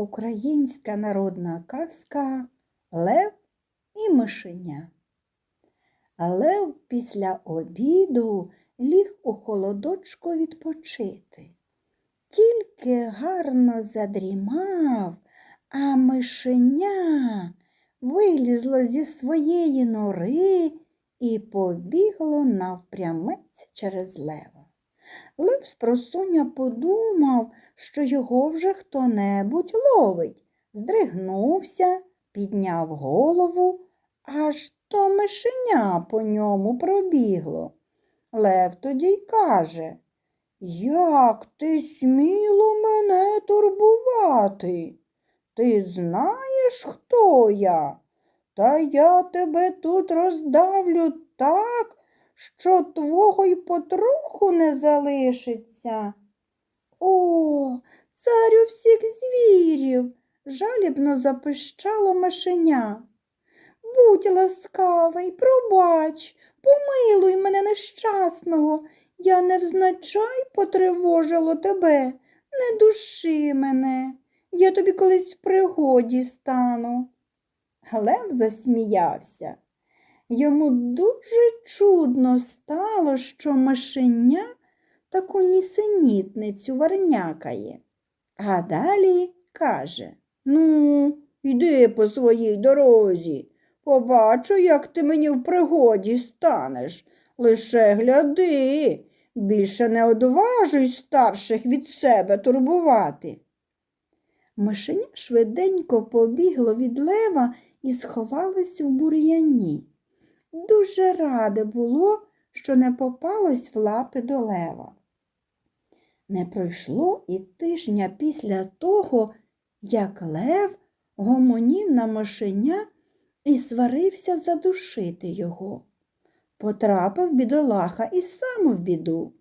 Українська народна казка Лев і мишеня. Лев після обіду ліг у холодочку відпочити. Тільки гарно задрімав, а мишеня вилізло зі своєї нори і побігло навпрямець через лева. Лев спросоння подумав, що його вже хто-небудь ловить, здригнувся, підняв голову, аж то мишеня по ньому пробігло. Лев тоді й каже, як ти сміло мене турбувати? Ти знаєш, хто я? Та я тебе тут роздавлю так, що твого й потроху не залишиться. О, царю всіх звірів, жалібно запищало мишеня. Будь ласкавий, пробач, помилуй мене нещасного. Я невзначай потривожило тебе, не души мене, я тобі колись в пригоді стану. Лев засміявся. Йому дуже чудно стало, що мишеня таку нісенітницю варнякає. А далі каже Ну, йди по своїй дорозі. Побачу, як ти мені в пригоді станеш. Лише гляди, більше не одважуй старших від себе турбувати. Мишеня швиденько побігло від лева і сховалось в бур'яні. Дуже раде було, що не попалось в лапи до лева. Не пройшло і тижня після того, як лев гомонів на мишеня і сварився задушити його. Потрапив бідолаха і сам в біду.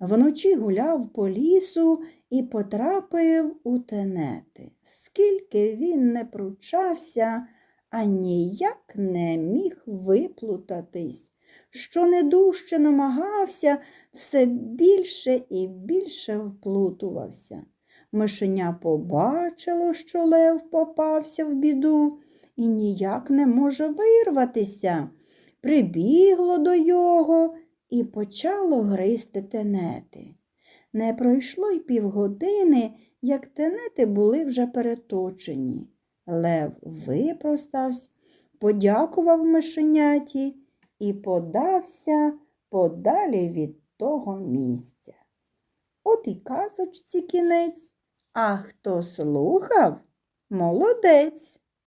Вночі гуляв по лісу і потрапив у тенети. Скільки він не пручався, а ніяк не міг виплутатись. Що недужче намагався, все більше і більше вплутувався. Мишеня побачило, що лев попався в біду і ніяк не може вирватися. Прибігло до його і почало гризти тенети. Не пройшло й півгодини, як тенети були вже переточені. Лев випростався, подякував мишеняті і подався подалі від того місця. От і казочці кінець, а хто слухав, молодець.